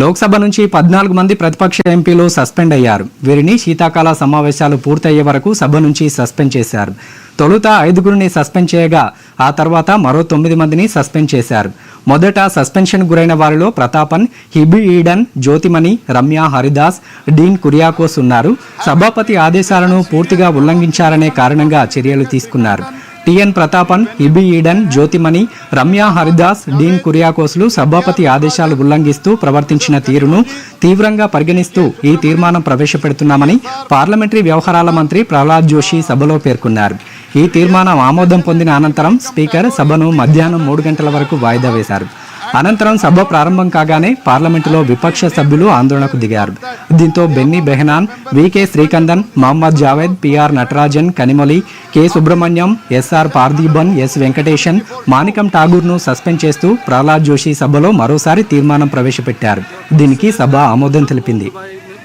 లోక్సభ నుంచి పద్నాలుగు మంది ప్రతిపక్ష ఎంపీలు సస్పెండ్ అయ్యారు. వీరిని శీతాకాల సమావేశాలు పూర్తయ్యే వరకు సభ నుంచి సస్పెండ్ చేశారు. తొలుత ఐదుగురిని సస్పెండ్ చేయగా ఆ తర్వాత మరో తొమ్మిది మందిని సస్పెండ్ చేశారు. మొదట సస్పెన్షన్ గురైన వారిలో ప్రతాపన్ హిబి ఈడన్ జ్యోతిమణి రమ్య హరిదాస్ డీన్ కురియాకోస్ ఉన్నారు. సభాపతి ఆదేశాలను పూర్తిగా ఉల్లంఘించారనే కారణంగా చర్యలు తీసుకున్నారు. టిఎన్ ప్రతాపన్ ఇబి ఈడన్ జ్యోతిమణి రమ్య హరిదాస్ డీన్ కురియాకోస్లు సభాపతి ఆదేశాలు ఉల్లంఘిస్తూ ప్రవర్తించిన తీరును తీవ్రంగా పరిగణిస్తూ ఈ తీర్మానం ప్రవేశపెడుతున్నామని పార్లమెంటరీ వ్యవహారాల మంత్రి ప్రహ్లాద్ జోషి సభలో పేర్కొన్నారు. ఈ తీర్మానం ఆమోదం పొందిన అనంతరం స్పీకర్ సభను మధ్యాహ్నం మూడు గంటల వరకు వాయిదా వేశారు. అనంతరం సభ ప్రారంభం కాగానే పార్లమెంటులో విపక్ష సభ్యులు ఆందోళనకు దిగారు. దీంతో Benny Behanan V K Sreekandan Mohammed Javed P R Natarajan Kanimozhi K Subramaniam S R Parthiban S Venkatesan Manickam ఠాగూర్ను suspend చేస్తూ ప్రహ్లాద్ జోషి సభలో మరోసారి తీర్మానం ప్రవేశపెట్టారు. దీనికి సభ ఆమోదం తెలిపింది.